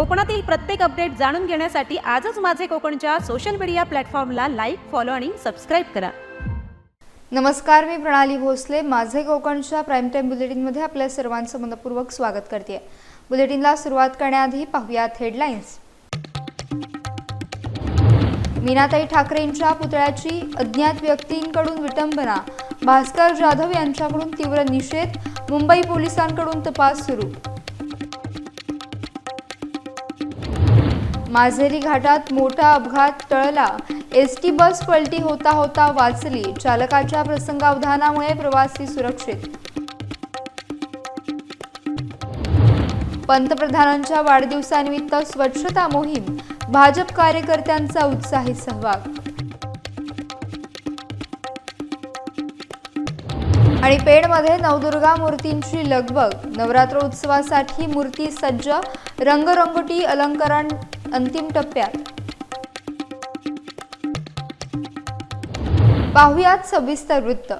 कोकणातील प्रत्येक अपडेट जाणून घेण्यासाठी आजच माझे कोकणच्या सोशल मीडिया प्लॅटफॉर्मला लाईक फॉलो आणि सबस्क्राईब करा. नमस्कार मी प्रणाली भोसले. माझे कोकणच्या प्राईम टाईम बुलेटिनमध्ये आपल्या सर्वांचं मनपूर्वक स्वागत करते. बुलेटिनला सुरुवात करण्याआधी पाहूयात हेडलाईन्स मीनाताई ठाकरेंच्या पुतळ्याची अज्ञात व्यक्तींकडून विटंबना. भास्कर जाधव यांच्याकडून तीव्र निषेध. मुंबई पोलिसांकडून तपास सुरू. माझेरी घाटात मोठा अपघात टळला. एस टी बस पलटी होता होता वाचली. चालकाच्या प्रसंगावधानामुळे प्रवासी सुरक्षित. पंतप्रधानांच्या वाढदिवसानिमित्त स्वच्छता मोहीम. भाजप कार्यकर्त्यांचा उत्साही सहभाग. आणि पेणमध्ये नवदुर्गा मूर्तींची लगबग. नवरात्र उत्सवासाठी मूर्ती सज्ज. रंगरंगोटी अलंकरण अंतिम टप्प्यात. पाहुयात सविस्तर वृत्त.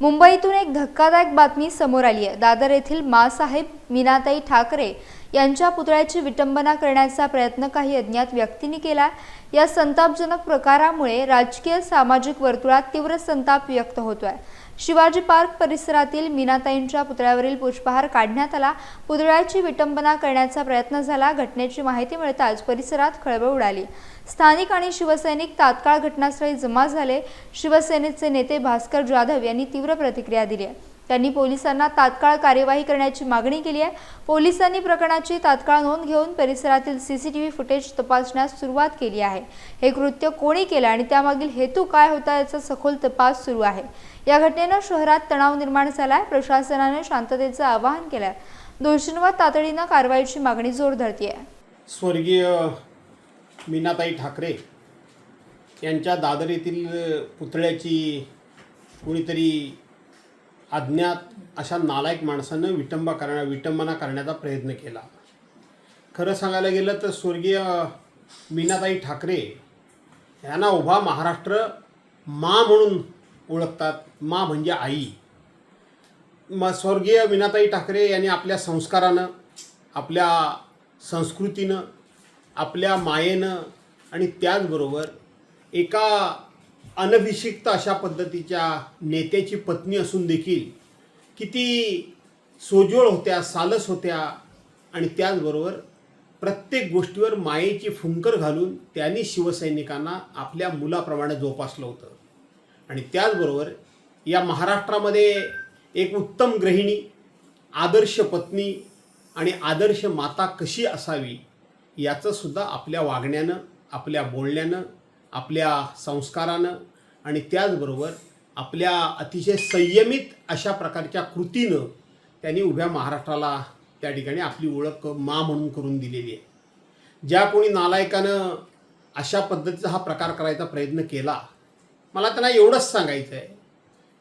मुंबईतून एक धक्कादायक बातमी समोर आली आहे दादर येथील मासाहेब मीनाताई ठाकरे यांच्या पुतळ्याची विटंबना करण्याचा प्रयत्न काही अज्ञात व्यक्तींनी केला. या संतापजनक प्रकारामुळे राजकीय सामाजिक वर्तुळात तीव्र संताप व्यक्त होतोय. शिवाजी पार्क परिसरातील मीनाताईंच्या पुतळ्यावरील पुष्पहार काढण्यात आला. पुतळ्याची विटंबना करण्याचा प्रयत्न झाला. घटनेची माहिती मिळताच परिसरात खळबळ उडाली. स्थानिक आणि शिवसैनिक तात्काळ घटनास्थळी जमा झाले. शिवसेनेचे नेते भास्कर जाधव यांनी तीव्र प्रतिक्रिया दिली आहे. त्यांनी पोलिसांना तात्काळ कार्यवाही करण्याची मागणी केली आहे. पोलिसांनी प्रकरणाची तात्काळ नोंद घेऊन परिसरातील सीसीटीव्ही फुटेज तपासण्यास सुरुवात केली आहे. हे कृत्य कोणी केलं आणि त्यामागील हेतू काय होता याचा सखोल तपास सुरू आहे. या घटनेनं शहरात तणाव निर्माण झालाय प्रशासनाने शांततेचं आवाहन केलंय. दोषींवर तातडीनं कारवाईची मागणी जोर आहे स्वर्गीय मीनाताई ठाकरे यांच्या दादर येथील पुतळ्याची कुणीतरी अज्ञात अशा नालायक माणसानं विटंबा करण्या विटंबना करण्याचा प्रयत्न केला. खरं सांगायला गेलं तर स्वर्गीय मीनाताई ठाकरे यांना उभा महाराष्ट्र मा म्हणून ओळखतात. मा म्हणजे आई. म स्वर्गीय विनाताई ठाकरे यांनी आपल्या संस्कारानं आपल्या संस्कृतीनं आपल्या मायेनं आणि त्याचबरोबर एका अनभिषिक्त अशा पद्धतीच्या नेत्याची पत्नी असून देखील किती सोज्वळ होत्या सालस होत्या आणि त्याचबरोबर प्रत्येक गोष्टीवर मायेची फुंकर घालून त्यांनी शिवसैनिकांना आपल्या मुलाप्रमाणे जोपासलं होतं. आणि त्याचबरोबर या महाराष्ट्रामध्ये एक उत्तम गृहिणी आदर्श पत्नी आणि आदर्श माता कशी असावी याचंसुद्धा आपल्या वागण्यानं आपल्या बोलण्यानं आपल्या संस्कारानं आणि त्याचबरोबर आपल्या अतिशय संयमित अशा प्रकारच्या कृतीनं त्यांनी उभ्या महाराष्ट्राला त्या ठिकाणी आपली ओळख मा म्हणून करून दिलेली आहे. ज्या कोणी नालायकानं अशा पद्धतीचा हा प्रकार करायचा प्रयत्न केला मला त्यांना एवढंच सांगायचं आहे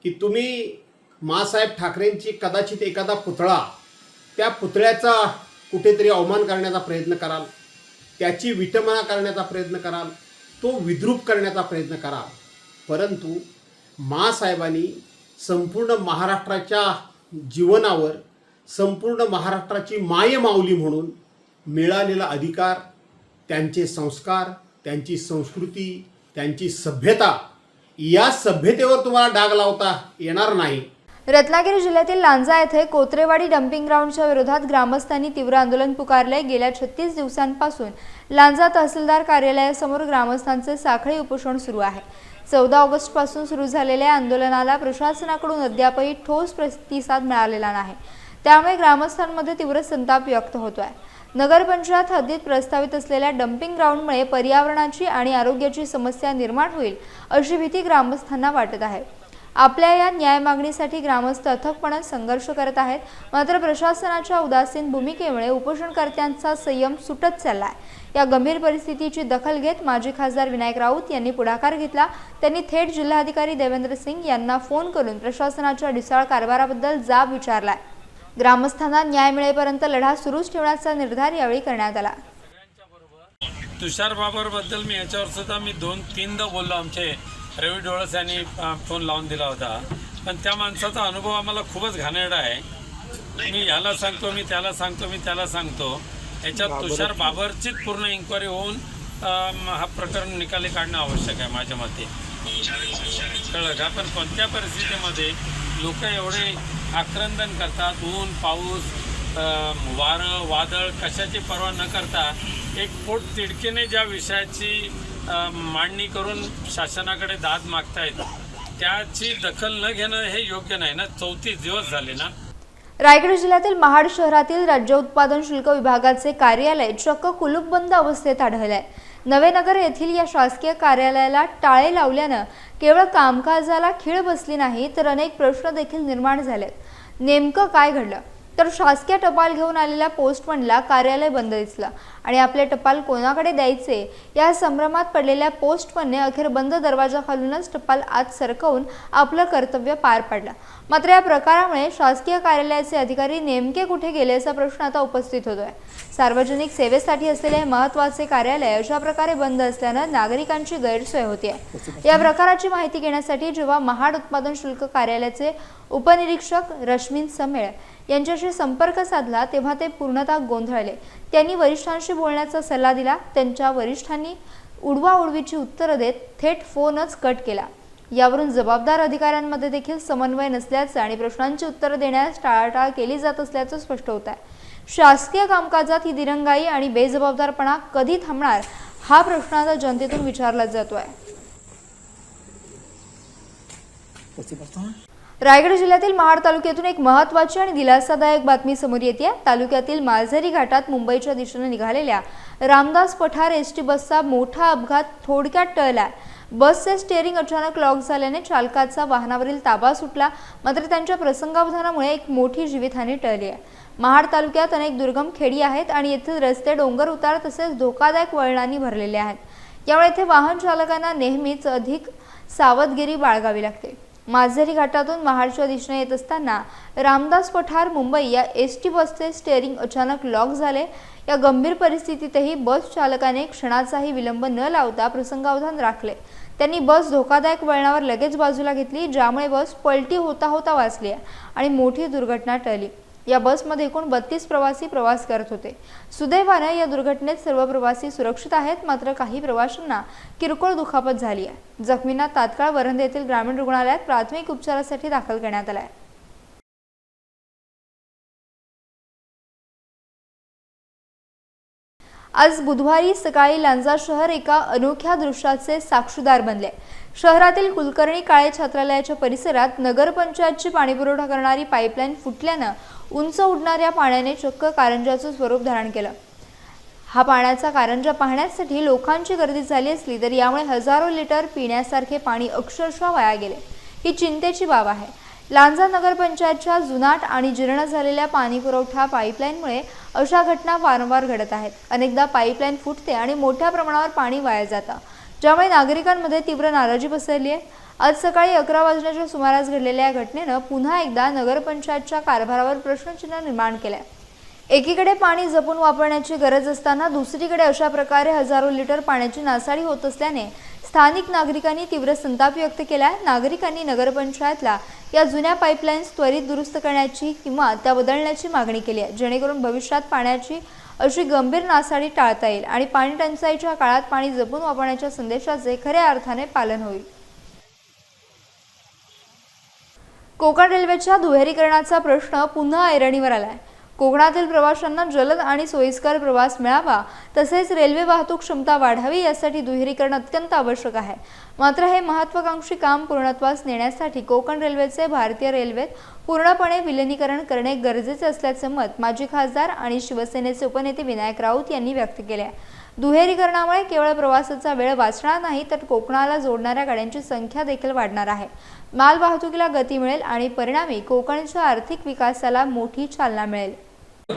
की तुम्ही मासाहेब ठाकरेंची कदाचित एखादा पुतळा त्या पुतळ्याचा कुठेतरी अवमान करण्याचा प्रयत्न कराल त्याची विटंबना करण्याचा प्रयत्न कराल तो विद्रूप करण्याचा प्रयत्न कराल. परंतु मासाहेबांनी संपूर्ण महाराष्ट्राच्या जीवनावर संपूर्ण महाराष्ट्राची माय माऊली म्हणून मिळालेला अधिकार त्यांचे संस्कार त्यांची संस्कृती त्यांची सभ्यता या सभ्यतेवर तुम्हाला डाग लावता येणार नाही. रत्नागिरी जिल्ह्यातील लांजा येथे कोत्रेवाडी डम्पिंग ग्राउंडच्या विरोधात ग्रामस्थांनी तीव्र आंदोलन पुकारले गेल्या छत्तीस दिवसांपासून लांजा तहसीलदार कार्यालयासमोर ग्रामस्थांचे साखळी उपोषण सुरू आहे. चौदा ऑगस्टपासून सुरू झालेल्या आंदोलनाला प्रशासनाकडून अद्यापही ठोस प्रतिसाद मिळालेला नाही. त्यामुळे ग्रामस्थांमध्ये तीव्र संताप व्यक्त होतोय. नगरपंचायत हद्दीत प्रस्तावित असलेल्या डम्पिंग ग्राउंडमुळे पर्यावरणाची आणि आरोग्याची समस्या निर्माण होईल अशी भीती ग्रामस्थांना वाटत आहे. आपल्या या न्याय मागणीसाठी ग्रामस्थ अथकपणे संघर्ष करत आहेत. मात्र प्रशासनाच्या उदासीन भूमिकेमुळे उपोषणकर्त्यांचा संयम सुटत चाललाय. या गंभीर परिस्थितीची दखल घेत माजी खासदार विनायक राऊत यांनी पुढाकार घेतला. त्यांनी थेट जिल्हाधिकारी देवेंद्र सिंग यांना फोन करून प्रशासनाच्या ढिसाळ कारभाराबद्दल जाब विचारलाय. ग्रामस्थांना न्याय मिळेपर्यंत लढा सुरूच ठेवण्याचा निर्धार यावेळी करण्यात आला. तुषार बाबरबद्दल मी याच्यावर सुद्धा मी दोन तीनदा बोललो. आमचे रवी डोळस यांनी फोन लावून दिला होता. पण त्या माणसाचा अनुभव आम्हाला खूपच घाणेरडा आहे. मी ह्याला सांगतो मी त्याला सांगतो मी त्याला सांगतो. याच्यात तुषार बाबरचीच पूर्ण इन्क्वायरी होऊन हा प्रकरण निकाली काढणं आवश्यक आहे माझ्या मते. कळलं का? पण कोणत्या परिस्थितीमध्ये लोक एवढे आक्रंदन करतात ऊन पाऊस वारं वादळ कशाची पर्वा न करता एक पोट तिडकीने ज्या विषयाची मांडणी करून शासनाकडे दाद मागतायत त्याची दखल न घेणं हे योग्य नाही ना? चौतीस दिवस झाले ना? रायगड जिल्ह्यातील महाड शहरातील राज्य उत्पादन शुल्क विभागाचे कार्यालय चक्क कुलूपबंद अवस्थेत आढळले आहे नवेनगर येथील या शासकीय कार्यालयाला टाळे लावल्यानं केवळ कामकाजाला खीळ बसली नाही तर अनेक प्रश्न देखील निर्माण झालेत. नेमकं काय घडलं? तर शासकीय टपाल घेऊन आलेल्या पोस्टमनला कार्यालय बंद दिसलं. आणि आपले टपाल कोणाकडे द्यायचे? या संभ्रमात पडलेल्या पोस्टमनने अखेर बंद दरवाजाखालूनच टपाल आत सरकवून आपलं कर्तव्य पार पाडलं. मात्र या प्रकारामुळे शासकीय कार्यालयाचे अधिकारी नेमके कुठे गेले असा प्रश्न आता उपस्थित होतोय. सार्वजनिक सेवेसाठी असलेले महत्त्वाचे कार्यालय अशा प्रकारे बंद असल्यानं नागरिकांची गैरसोय होतीये. या प्रकाराची माहिती घेण्यासाठी जेव्हा महाड उत्पादन शुल्क कार्यालयाचे उपनिरीक्षक रश्मीन समेळ यांच्याशी संपर्क साधला तेव्हा ते पूर्णतः गोंधळले. त्यांनी वरिष्ठांशी बोलण्याचा सल्ला दिला. त्यांच्या वरिष्ठांनी उडवा उडवीची उत्तरं देत थेट फोनच कट केला. यावरून जबाबदार अधिकाऱ्यांमध्ये देखील समन्वय नसल्याचं आणि प्रश्नांची उत्तरं देण्यास टाळाटाळ केली जात असल्याचं स्पष्ट होत आहे. शासकीय कामकाजात ही दिरंगाई आणि बेजबाबदारपणा कधी थांबणार हा प्रश्न आता जनतेतून विचारला जातो आहे रायगड जिल्ह्यातील महाड तालुक्यातून एक महत्वाची आणि दिलासादायक बातमी समोर येते. तालुक्यातील माळझरी घाटात मुंबईच्या दिशेने निघालेल्या रामदास पठार एस टी बसचा मोठा अपघात थोडक्यात टळला. बसचे स्टेअरिंग अचानक लॉक झाल्याने चालकाचा वाहनावरील ताबा सुटला. मात्र त्यांच्या प्रसंगावधानामुळे एक मोठी जीवितहानी टळली आहे. महाड तालुक्यात अनेक दुर्गम खेडी आहेत आणि येथील रस्ते डोंगर उतार तसेच धोकादायक वळणांनी भरलेले आहेत. यामुळे येथे वाहन चालकांना नेहमीच अधिक सावधगिरी बाळगावी लागते. माझरी घाटातून महाडच्या दिशेने येत असताना रामदास पठार मुंबई या एस टी बसचे स्टेअरिंग अचानक लॉक झाले. या गंभीर परिस्थितीतही बस चालकाने क्षणाचाही विलंब न लावता प्रसंगावधान राखले. त्यांनी बस धोकादायक वळणावर लगेच बाजूला घेतली ज्यामुळे बस पलटी होता होता वाचली आणि मोठी दुर्घटना टळली. या बसमध्ये एकूण बत्तीस प्रवासी प्रवास करत होते. सुदैवाने या दुर्घटनेत सर्व प्रवासी सुरक्षित आहेत मात्र काही प्रवाशांना किरकोळ दुखापत झाली आहे. जखमींना तात्काळ वरंद येथील ग्रामीण रुग्णालयात प्राथमिक उपचारासाठी दाखल करण्यात आला आहे. आज बुधवारी सकाळी लांजा शहर एका अनोख्या दृश्याचे साक्षीदार बनले. शहरातील कुलकर्णी काळे छात्रालयाच्या परिसरात नगरपंचायतची पाणीपुरवठा करणारी पाईपलाईन फुटल्यानं उंच उडणाऱ्या पाण्याने चक्क कारंजाचं स्वरूप धारण केलं. हा पाण्याचा कारंजा पाहण्यासाठी लोकांची गर्दी झाली असली तरी यामुळे हजारो लिटर पिण्यासारखे पाणी अक्षरशः वाया गेले. ही चिंतेची बाब आहे. लांजा नगरपंचायतच्या जुनाट आणि जीर्ण झालेल्या पाणीपुरवठा पाईपलाईनमुळे अशा घटना वारंवार घडत आहेत. अनेकदा पाईपलाईन फुटते आणि मोठ्या प्रमाणावर पाणी वाया जातं. ज्यामुळे नागरिकांमध्ये तीव्र नाराजी पसरली आहे. आज सकाळी अकरा वाजण्याच्या सुमारास घडलेल्या या घटनेनं पुन्हा एकदा नगरपंचायतच्या कारभारावर प्रश्नचिन्ह निर्माण केलं आहे एकीकडे पाणी जपून वापरण्याची गरज असताना दुसरीकडे अशा प्रकारे हजारो लिटर पाण्याची नासाडी होत असल्याने स्थानिक नागरिकांनी तीव्र संताप व्यक्त केला आहे नागरिकांनी नगरपंचायतला या जुन्या पाईपलाईन्स त्वरित दुरुस्त करण्याची किंवा त्या बदलण्याची मागणी केली आहे. जेणेकरून भविष्यात पाण्याची अशी गंभीर नासाडी टाळता येईल आणि पाणी टंचाईच्या काळात पाणी जपून वापरण्याच्या संदेशाचे खऱ्या अर्थाने पालन होईल. कोकण रेल्वेच्या दुहेरीकरणाचा प्रश्न पुन्हा ऐरणीवर आला आहे कोकणातील प्रवाशांना जलद आणि सोयीस्कर प्रवास मिळावा तसेच रेल्वे वाहतूक क्षमता वाढावी यासाठी दुहेरीकरण अत्यंत आवश्यक आहे. मात्र हे महत्वाकांक्षी काम पूर्णत्वास नेण्यासाठी कोकण रेल्वेचे भारतीय रेल्वेत पूर्णपणे विलिनीकरण करणे गरजेचे असल्याचं मत माजी खासदार आणि शिवसेनेचे उपनेते विनायक राऊत यांनी व्यक्त केले आहे. दुहेरीकरणामुळे केवळ प्रवासाचा वेळ वाचणार नाही तर कोकणाला जोडणाऱ्या गाड्यांची संख्या देखील वाढणार आहे. माल वाहतुकीला गती मिळेल आणि परिणामी कोकणच्या आर्थिक विकासाला मोठी चालना मिळेल.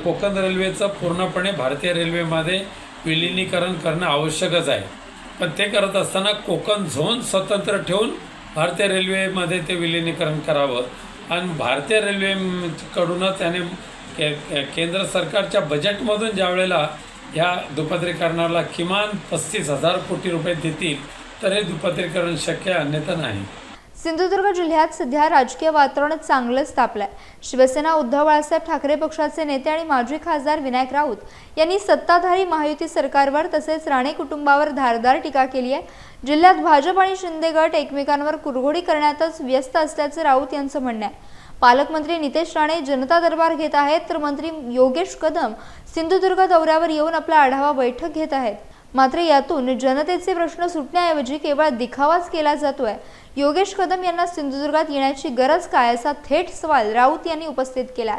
कोकण रेल्वेचं पूर्णपणे भारतीय रेल्वेमध्ये विलिनीकरण करणं आवश्यकच आहे. पण ते करत असताना कोकण झोन स्वतंत्र ठेवून भारतीय रेल्वेमध्ये ते विलिनीकरण करावं आणि भारतीय रेल्वेकडूनच त्याने के के- केंद्र सरकारच्या बजेटमधून ज्या वेळेला ह्या दुपत्रीकरणाला किमान पस्तीस हजार कोटी रुपये देतील तर हे दुपत्रीकरण शक्य अन्यथा नाही. सिंधुदुर्ग जिल्ह्यात सध्या राजकीय वातावरण चांगलंच तापलंय. शिवसेना उद्धव बाळासाहेब ठाकरे पक्षाचे नेते आणि माजी खासदार विनायक राऊत यांनी सत्ताधारी महायुती सरकारवर तसेच राणे कुटुंबावर धारदार टीका केली आहे. जिल्ह्यात भाजप आणि शिंदे गट एकमेकांवर कुरघोडी करण्यातच व्यस्त असल्याचं राऊत यांचं म्हणणं आहे. पालकमंत्री नितेश राणे जनता दरबार घेत आहेत तर मंत्री योगेश कदम सिंधुदुर्ग दौऱ्यावर येऊन आपला आढावा बैठक घेत आहेत. मात्र यातून जनतेचे प्रश्न सुटण्याऐवजी केवळ दिखावाच केला जातोय. योगेश कदम यांना सिंधुदुर्गात येण्याची गरज काय असा थेट सवाल राऊत यांनी उपस्थित केला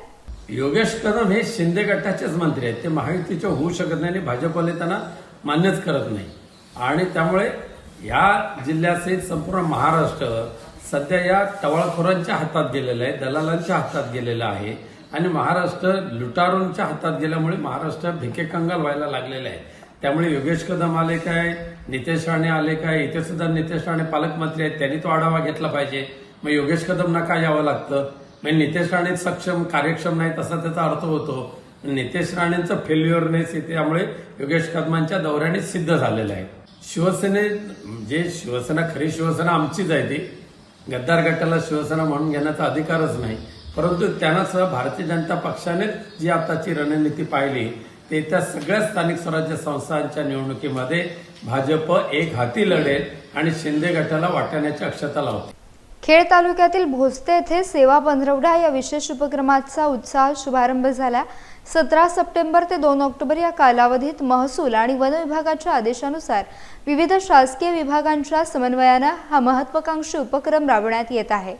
योगेश कदम हे शिंदे गटाचेच मंत्री आहेत. ते महायुतीचे होऊ शकत नाही आणि भाजपले त्यांना मान्यच करत नाही. आणि त्यामुळे या जिल्ह्याचे संपूर्ण महाराष्ट्र सध्या या टवाळखोरांच्या हातात गेलेलं आहे दलालांच्या हातात गेलेलं आहे. आणि महाराष्ट्र लुटारूंच्या हातात गेल्यामुळे महाराष्ट्र भिकेकंगाल व्हायला लागलेलं आहे. त्यामुळे योगेश कदम आले काय? नितेश राणे आले काय? इथे सुद्धा नितेश राणे पालकमंत्री आहेत. त्यांनी तो आढावा घेतला पाहिजे. मग योगेश कदमना का यावं लागतं? म्हणजे नितेश राणे सक्षम कार्यक्षम नाही तसा त्याचा अर्थ होतो. नितेश राणेंचं फेल्युअरनेस येते त्यामुळे योगेश कदमांच्या दौऱ्याने सिद्ध झालेलं आहे. शिवसेने जे शिवसेना खरी शिवसेना आमचीच आहे ती. गद्दार गटाला शिवसेना म्हणून घेण्याचा अधिकारच नाही. परंतु त्यांनाच भारतीय जनता पक्षाने जी आताची रणनीती पाहिली ते त्या सगळ्या स्थानिक स्वराज्य संस्थांच्या निवडणुकीमध्ये भाजप एक हाती लढेल आणि शिंदे गटाला वाटण्याची अक्षता लावते खेड तालुक्यातील भोसते येथे सेवा पंधरवडा या विशेष उपक्रमाचा उत्साह शुभारंभ झाला. सतरा सप्टेंबर ते दोन ऑक्टोबर या कालावधीत महसूल आणि वन विभागाच्या आदेशानुसार विविध शासकीय विभागांच्या समन्वयानं हा महत्वाकांक्षी उपक्रम राबवण्यात येत आहे.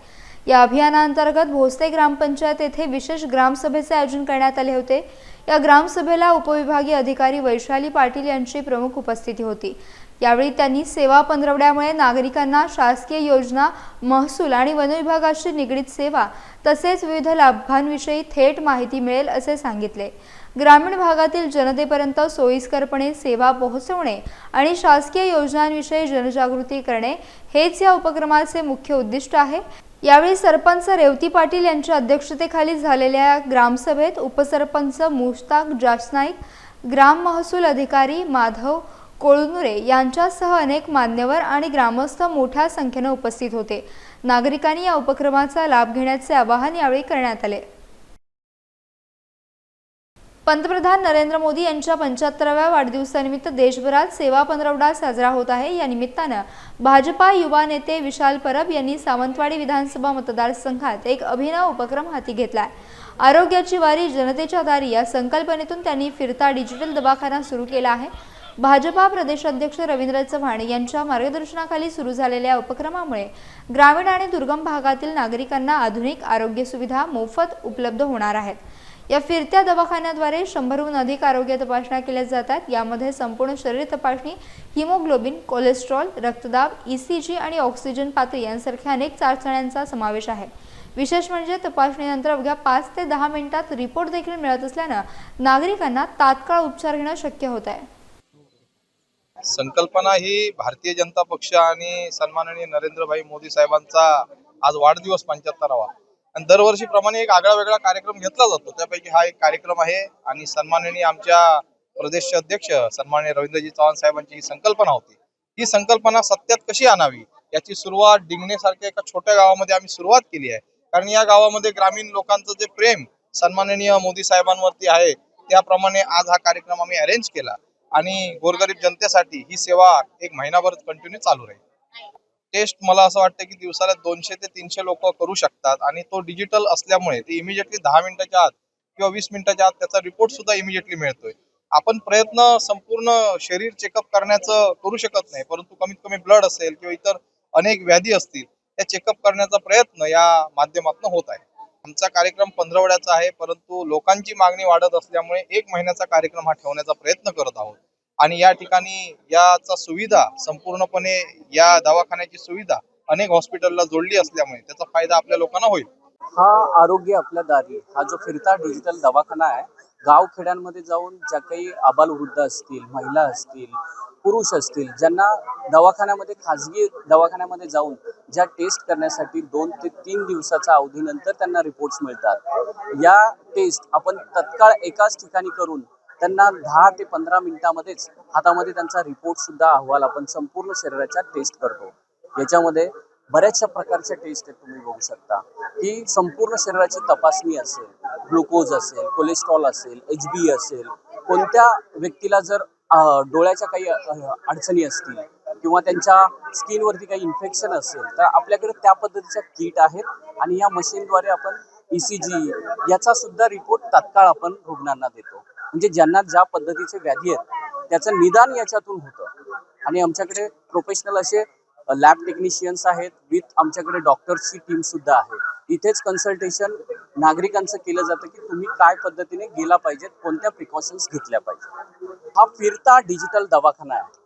या अभियानांतर्गत भोसते ग्रामपंचायत येथे विशेष ग्रामसभेचे आयोजन करण्यात आले होते. या ग्रामसभेला उपविभागीय अधिकारी वैशाली पाटील यांची प्रमुख उपस्थिती होती. यावेळी त्यांनी सेवा पंधरवड्यामुळे नागरिकांना शासकीय योजना महसूल आणि वनविभागाशी निगडीत सेवा तसेच विविध लाभांविषयी थेट माहिती मिळेल असे सांगितले. ग्रामीण भागातील जनतेपर्यंत सोयीस्करपणे सेवा पोहोचवणे आणि शासकीय योजनांविषयी जनजागृती करणे हेच या उपक्रमाचे मुख्य उद्दिष्ट आहे. यावेळी सरपंच रेवती पाटील यांच्या अध्यक्षतेखाली झालेल्या ग्रामसभेत उपसरपंच मुश्ताक जासनाईक ग्राम महसूल अधिकारी माधव कोळनुरे यांच्यासह अनेक मान्यवर आणि ग्रामस्थ मोठ्या संख्येने उपस्थित होते. नागरिकांनी या उपक्रमाचा लाभ घेण्याचे आवाहन यावेळी करण्यात आले. पंतप्रधान नरेंद्र मोदी यांच्या पंच्याहत्तराव्या वाढदिवसानिमित्त देशभरात सेवा पंधरवडा साजरा होत आहे. या निमित्तानं भाजपा युवा नेते विशाल परब यांनी सावंतवाडी विधानसभा मतदारसंघात एक अभिनव उपक्रम हाती घेतला आरोग्याची वारी जनतेच्या दारी या संकल्पनेतून त्यांनी फिरता डिजिटल दवाखाना सुरू केला आहे. भाजपा प्रदेशाध्यक्ष रवींद्र चव्हाण यांच्या मार्गदर्शनाखाली सुरू झालेल्या उपक्रमामुळे ग्रामीण आणि दुर्गम भागातील नागरिकांना आधुनिक आरोग्य सुविधा मोफत उपलब्ध होणार आहेत. या फिरत्या दवाखान्याद्वारे शंभरहून अधिक आरोग्य तपासण्या केल्या जातात. यामध्ये संपूर्ण शरीर तपासणी हिमोग्लोबिन कोलेस्ट्रॉल रक्तदाब ईसीजी आणि ऑक्सिजन पातळी यांसारख्या अनेक चाचण्यांचा समावेश आहे. विशेष म्हणजे तपासणीनंतर अवघ्या पाच ते दहा मिनिटात रिपोर्ट देखील मिळत असल्यानं नागरिकांना तात्काळ उपचार घेणं शक्य होत आहे. संकल्पना ही भारतीय जनता पक्ष आणि सन्माननीय नरेंद्रभाई मोदी साहेबांचा आज वाढदिवस पंच्याहत्तरावा. आणि दरवर्षीप्रमाणे एक आगळा वेगळा कार्यक्रम घेतला जातो. त्यापैकी हा एक कार्यक्रम आहे आणि सन्माननीय आमच्या प्रदेशचे अध्यक्ष सन्माननीय रवींद्रजी चव्हाण साहेबांची ही संकल्पना होती. ही संकल्पना सत्यात कशी आणावी याची सुरुवात डिंगणेसारख्या एका छोट्या गावामध्ये आम्ही सुरुवात केली आहे. कारण या गावामध्ये ग्रामीण लोकांचं जे प्रेम सन्माननीय मोदी साहेबांवरती आहे त्याप्रमाणे आज हा कार्यक्रम आम्ही अरेंज केला. आणि गोरगरीब जनतेसाठी ही सेवा एक महिनाभर कंटिन्यू चालू राहील. टेस्ट मला असं वाटतं की दिवसाला दोनशे ते तीनशे लोक करू शकतात. आणि तो डिजिटल असल्यामुळे ते इमिजिएटली दहा मिनिटाच्या आत किंवा वीस मिनिटाच्या आत त्याचा रिपोर्ट सुद्धा इमिजिएटली मिळतोय. आपण प्रयत्न संपूर्ण शरीर चेकअप करण्याचं करू शकत नाही परंतु कमीत कमी ब्लड असेल किंवा इतर अनेक व्याधी असतील त्या चेकअप करण्याचा प्रयत्न या माध्यमातून होत आहे. आमचा कार्यक्रम पंधरवड्याचा आहे परंतु लोकांची मागणी वाढत असल्यामुळे एक महिन्याचा कार्यक्रम हा ठेवण्याचा प्रयत्न करत आहोत. आणि या ठिकाणी याचा सुविधा संपूर्णपणे या दवाखान्याची सुविधा अनेक हॉस्पिटलला जोडली असल्यामुळे त्याचा फायदा आपल्या लोकांना होईल. हा आरोग्य आपल्या दारी. हा जो फिरता डिजिटल दवाखाना आहे गाव खेड्यांमध्ये जाऊन ज्या काही आबालवृद्ध असतील महिला असतील पुरुष असतील ज्यांना दवाखान्यामध्ये खाजगी दवाखान्यामध्ये जाऊन ज्या टेस्ट करण्यासाठी दोन ते तीन दिवसाच्या अवधीनंतर त्यांना रिपोर्ट्स मिळतात. या टेस्ट आपण तत्काळ एकाच ठिकाणी करून त्यांना दहा ते पंधरा मिनिटामध्येच हातामध्ये त्यांचा रिपोर्ट सुद्धा अहवाल आपण संपूर्ण शरीराच्या टेस्ट करतो. याच्यामध्ये बऱ्याचशा प्रकारच्या टेस्ट आहेत तुम्ही बघू शकता. की संपूर्ण शरीराची तपासणी असेल ग्लुकोज असेल कोलेस्ट्रॉल असेल एच बी असेल कोणत्या व्यक्तीला जर डोळ्याच्या काही अडचणी असतील किंवा त्यांच्या स्किनवरती काही इन्फेक्शन असेल तर आपल्याकडे त्या पद्धतीच्या किट आहेत आणि या मशीनद्वारे आपण ई सी जी याचा सुद्धा रिपोर्ट तात्काळ आपण रुग्णांना देतो. म्हणजे ज्यांना ज्या पद्धतीचे व्याधी आहेत त्याचं निदान याच्यातून होतं. आणि आमच्याकडे प्रोफेशनल असे लॅब टेक्निशियन्स आहेत विथ आमच्याकडे डॉक्टर्सची टीम सुद्धा आहे. इथेच कन्सल्टेशन नागरिकांचं केलं जातं की तुम्ही काय पद्धतीने गेला पाहिजेत कोणत्या प्रिकॉशन्स घेतल्या पाहिजेत. हा फिरता डिजिटल दवाखाना आहे.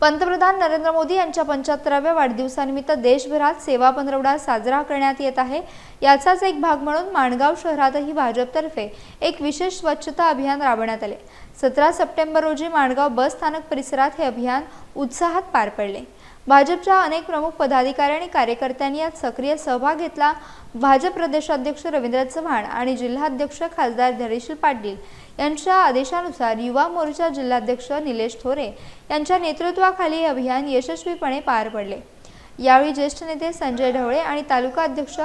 पंतप्रधान नरेंद्र मोदी यांच्या पंच्याहत्तराव्या वाढदिवसानिमित्त देशभरात सेवा पंधरवडा साजरा करण्यात येत आहे. याचाच एक भाग म्हणून माणगाव शहरातही भाजपतर्फे एक विशेष स्वच्छता अभियान राबवण्यात आले. सतरा सप्टेंबर रोजी माणगाव बस स्थानक परिसरात हे अभियान उत्साहात पार पडले. भाजपच्या अनेक प्रमुख पदाधिकारी आणि कार्यकर्त्यांनी यात सक्रिय सहभाग घेतला. भाजप प्रदेशाध्यक्ष रवींद्र चव्हाण आणि जिल्हाध्यक्ष खासदार धरेशील पाटील यांच्या आदेशानुसार युवा मोर्चा जिल्हाध्यक्ष निलेश थोरे यांच्या नेतृत्वाखाली हे अभियान यशस्वीपणे पार पडले. यावेळी ज्येष्ठ नेते संजय ढवळे आणि तालुका अध्यक्ष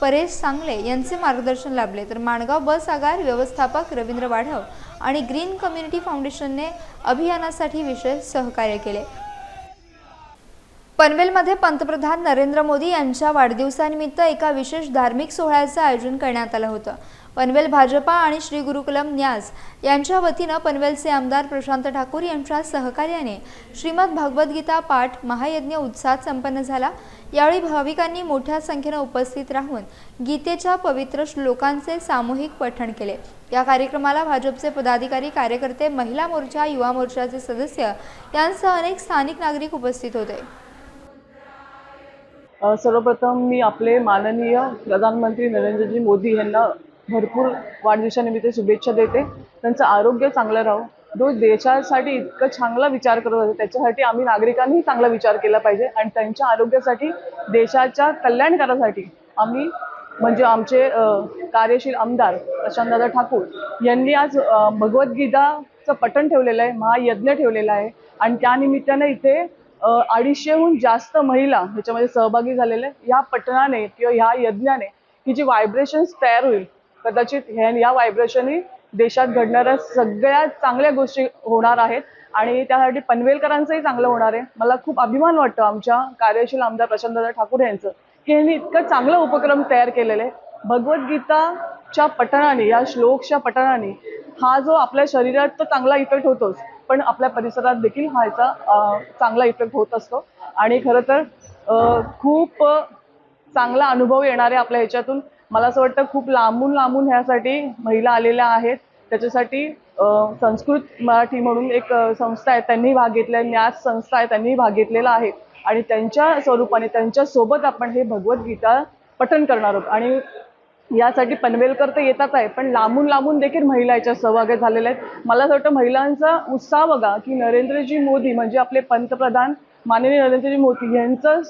परेश सांगले यांचे मार्गदर्शन लाभले. तर माणगाव बस आगार व्यवस्थापक रवींद्र वाढव आणि ग्रीन कम्युनिटी फाउंडेशनने अभियानासाठी विशेष सहकार्य केले. पनवेलमध्ये पंतप्रधान नरेंद्र मोदी यांच्या वाढदिवसानिमित्त एका विशेष धार्मिक सोहळ्याचं आयोजन करण्यात आलं होतं. पनवेल भाजपा आणि श्री गुरुकुलम न्यास यांच्या वतीनं पनवेलचे आमदार प्रशांत ठाकूर यांच्या सहकार्याने श्रीमद भगवद्गीता पाठ महायज्ञ उत्साहात संपन्न झाला. यावेळी भाविकांनी मोठ्या संख्येनं उपस्थित राहून गीतेच्या पवित्र श्लोकांचे सामूहिक पठण केले. या कार्यक्रमाला भाजपचे पदाधिकारी कार्यकर्ते महिला मोर्चा युवा मोर्चाचे सदस्य यांसह अनेक स्थानिक नागरिक उपस्थित होते. सर्वप्रथम मी आपले माननीय प्रधानमंत्री नरेंद्रजी मोदी यांना भरपूर वाढदिवसानिमित्त शुभेच्छा देते. त्यांचं आरोग्य चांगलं राहो. जो देशासाठी इतकं चांगला विचार करत होते त्याच्यासाठी आम्ही नागरिकांनी चांगला विचार केला पाहिजे. आणि त्यांच्या आरोग्यासाठी देशाच्या कल्याणकारासाठी आम्ही म्हणजे आमचे कार्यशील आमदार प्रशांतदादा ठाकूर यांनी आज भगवद्गीताचं पठण ठेवलेलं आहे महायज्ञ ठेवलेला आहे. आणि त्यानिमित्तानं इथे अडीचशेहून जास्त महिला ह्याच्यामध्ये सहभागी झालेल्या आहे ह्या पठणाने किंवा ह्या यज्ञाने ही जी व्हायब्रेशन्स तयार होईल कदाचित ह्या या व्हायब्रेशनही देशात घडणाऱ्या सगळ्या चांगल्या गोष्टी होणार आहेत. आणि त्यासाठी पनवेलकरांचंही चांगलं होणार आहे. मला खूप अभिमान वाटतो आमच्या कार्यशील आमदार प्रशांतदादा ठाकूर यांचं. की यांनी इतकं चांगलं उपक्रम तयार केलेलं आहे. भगवद्गीताच्या पठणाने या श्लोकच्या पठणाने हा जो आपल्या शरीरात तर चांगला इफेक्ट होतोच. पण आपल्या परिसरात देखील हा याचा चांगला इफेक्ट होत असतो. आणि खरं तर खूप चांगला अनुभव येणार आहे आपल्या ह्याच्यातून. मला असं वाटतं खूप लांबून लांबून ह्यासाठी महिला आलेल्या आहेत. त्याच्यासाठी संस्कृत मराठी म्हणून एक संस्था आहे त्यांनी भाग घेतलेला न्यास संस्था आहे त्यांनी भाग घेतलेला आहे. आणि त्यांच्या स्वरूपाने त्यांच्यासोबत आपण हे भगवद्गीता पठण करणार आहोत. आणि यासाठी पनवेलकर तर येतात आहे पण लांबून लांबून देखील महिला याच्यात सहभागी झालेल्या आहेत. मला असं वाटतं महिलांचा उत्साह बघा की नरेंद्रजी मोदी म्हणजे आपले पंतप्रधान माननीय नरेंद्रजी मोदी यांचं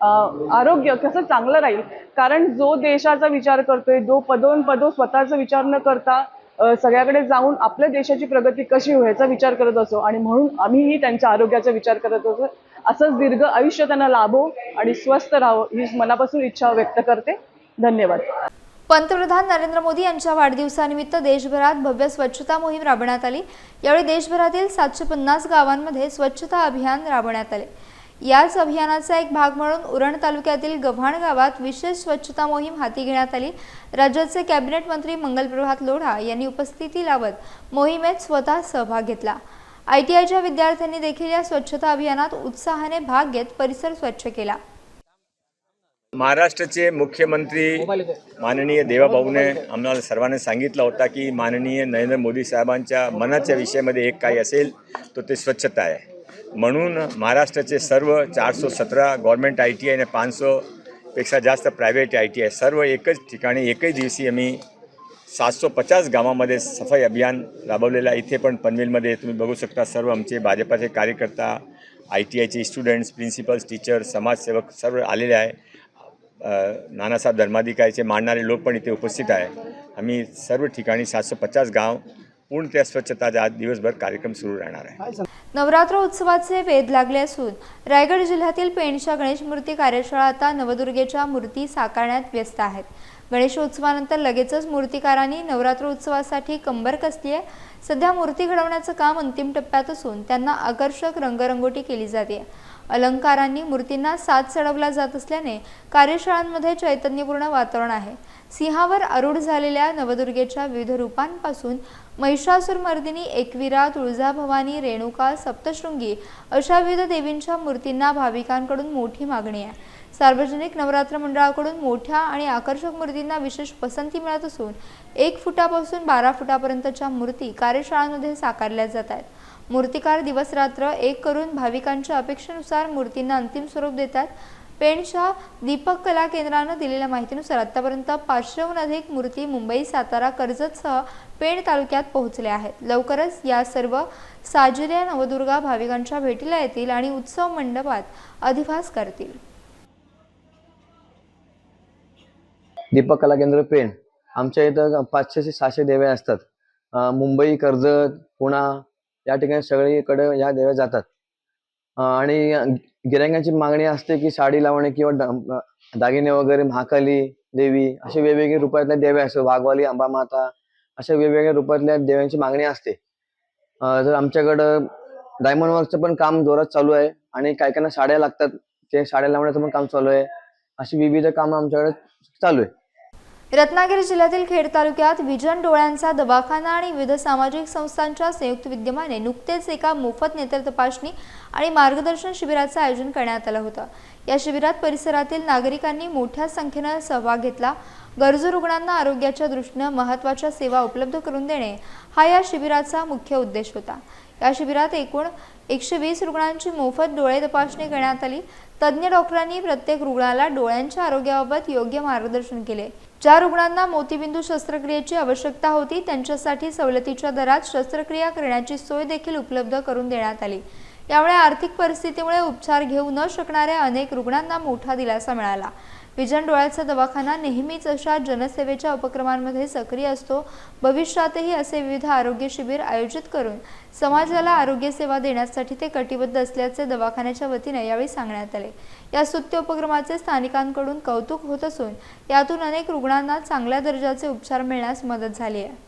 आरोग्य कसं चांगलं राहील? कारण जो देशाचा विचार करतोय जो पदोन पदो स्वतःचा विचार न करता सगळ्याकडे जाऊन आपल्या देशाची प्रगती कशी हो, व्हायचा विचार करत असो आणि म्हणून आम्हीही त्यांच्या आरोग्याचा विचार करत असो असंच दीर्घ आयुष्य त्यांना लाभो आणि स्वस्थ राहावं ही मनापासून इच्छा व्यक्त करते. धन्यवाद. पंतप्रधान नरेंद्र मोदी यांच्या वाढदिवसानिमित्त देशभरात भव्य स्वच्छता मोहीम राबवण्यात आली. यावेळी देशभरातील सातशे पन्नास गावांमध्ये स्वच्छता अभियान राबवण्यात आले. याच अभियानाचा एक भाग म्हणून उरण तालुक्यातील गव्हाण गावात विशेष स्वच्छता मोहीम हाती घेण्यात आली. राज्याचे कॅबिनेट मंत्री मंगलप्रभात लोढा यांनी उपस्थिती लावत मोहिमेत स्वतः सहभाग घेतला. आय टी आयच्या विद्यार्थ्यांनी देखील या स्वच्छता अभियानात उत्साहाने भाग घेत परिसर स्वच्छ केला. महाराष्ट्राचे मुख्यमंत्री माननीय देवाभाऊने आम्हाला सर्वांना सांगितलं होता की माननीय नरेंद्र मोदी साहेबांच्या मनाच्या विषयामध्ये एक काही असेल तो ते स्वच्छता आहे. म्हणून महाराष्ट्राचे सर्व चारशे सतरा गव्हर्मेंट आय टी आय आणि पाचशोपेक्षा जास्त प्रायव्हेट आय टी आय सर्व एकच ठिकाणी एकच दिवशी आम्ही सातशे पचास गावामध्ये सफाई अभियान राबवलेलं आहे. इथे पण पनवेलमध्ये तुम्ही बघू शकता सर्व आमचे भाजपाचे कार्यकर्ता आय टी आयचे स्टुडंट्स प्रिन्सिपल्स टीचर समाजसेवक सर्व आलेले आहे. नानासाहेब धर्माधिकारीचे मांडणारे लोक पण इथे उपस्थित आहे. आम्ही सर्व ठिकाणी सातशे पचास गाव पूर्ण त्या स्वच्छताचा आज दिवसभर कार्यक्रम सुरू राहणार आहे. नवरात्र उत्सवाचे वेध लागले असून रायगड जिल्ह्यातील पेणच्या गणेश मूर्ती कार्यशाळा आता नवदुर्गेच्या मूर्ती साकारण्यात व्यस्त आहेत. गणेशोत्सवानंतर लगेचच मूर्तिकारांनी नवरात्र उत्सवासाठी कंबर कसली आहे? सध्या मूर्ती घडवण्याचं काम अंतिम टप्प्यात असून त्यांना आकर्षक रंगरंगोटी केली जाते. अलंकारांनी मूर्तींना साथ चढवला जात असल्याने कार्यशाळांमध्ये चैतन्यपूर्ण वातावरण आहे. सिंहावर आरूढ झालेल्या नवदुर्गेच्या विविध रूपांपासून महिषासुरमर्दिनी एकविरा तुळजाभवानी रेणुका सप्तशृंगी अशा विविध देवींच्या मूर्तींना भाविकांकडून मोठी मागणी आहे. सार्वजनिक नवरात्र मंडळाकडून मोठ्या आणि आकर्षक मूर्तींना विशेष पसंती मिळत असून एक फुटापासून बारा फुटापर्यंतच्या मूर्ती कार्यशाळांमध्ये साकारल्या जात आहेत. मूर्तिकार दिवस रात्र एक करून भाविकांच्या अपेक्षेनुसार मूर्तींना अंतिम स्वरूप देतात. पेणच्या दीपक कला केंद्रानं दिलेल्या माहितीनुसार आतापर्यंत पाचशेहून अधिक मूर्ती मुंबई सातारा कर्जतसह पेण तालुक्यात पोहोचल्या आहेत. लवकरच या सर्व साजिल्या नवदुर्गा भाविकांच्या भेटीला येतील आणि उत्सव मंडपात अधिवास करतील. दीपक कला केंद्र पेण. आमच्या इथं पाचशे ते सहाशे देव्या असतात. मुंबई कर्जत पुणा या ठिकाणी सगळीकडे या देव्या जातात. आणि गिरायकांची मागणी असते की साडी लावणे किंवा दागिने वगैरे महाकाली देवी असे वेगवेगळे रूपातल्या देव्या असतात. वाघवाली अंबा माता अशा वेगवेगळ्या रूपातल्या देव्यांची मागणी असते. तर आमच्याकडं डायमंड वर्कचं पण काम जोरात चालू आहे आणि काही काहींना साड्या लागतात ते साड्या लावण्याचं पण काम चालू आहे. अशी विविध कामं आमच्याकडे चालू आहे. रत्नागिरी जिल्ह्यातील खेड तालुक्यात विजन डोळ्यांचा दवाखाना आणि विविध सामाजिक संस्थांच्या संयुक्त विद्यमाने नुकतेच एका मोफत नेत्र तपासणी आणि मार्गदर्शन शिबिराचं आयोजन करण्यात आलं होतं. या शिबिरात परिसरातील नागरिकांनी मोठ्या संख्येनं सहभाग घेतला. गरजू रुग्णांना आरोग्याच्या दृष्टीनं महत्त्वाच्या सेवा उपलब्ध करून देणे हा या शिबिराचा मुख्य उद्देश होता. या शिबिरात एकूण एकशे वीस रुग्णांची मोफत डोळे तपासणी करण्यात आली. तज्ज्ञ डॉक्टरांनी प्रत्येक रुग्णाला डोळ्यांच्या आरोग्याबाबत योग्य मार्गदर्शन केले. ज्या रुग्णांना मोतीबिंदू शस्त्रक्रियेची आवश्यकता होती त्यांच्यासाठी सवलतीच्या दरात शस्त्रक्रिया करण्याची सोय देखील उपलब्ध करून देण्यात आली. यामुळे आर्थिक परिस्थितीमुळे उपचार घेऊ न शकणाऱ्या अनेक रुग्णांना मोठा दिलासा मिळाला. विजन डोळ्याचा दवाखाना नेहमीच अशा जनसेवेच्या उपक्रमांमध्ये सक्रिय असतो. भविष्यातही असे विविध आरोग्य शिबिर आयोजित करून समाजाला आरोग्य सेवा देण्यासाठी ते कटिबद्ध असल्याचे दवाखान्याच्या वतीने यावेळी सांगण्यात आले. या सुत्य उपक्रमाचे स्थानिकांकडून कौतुक होत असून यातून अनेक रुग्णांना चांगल्या दर्जाचे उपचार मिळण्यास मदत झाली आहे.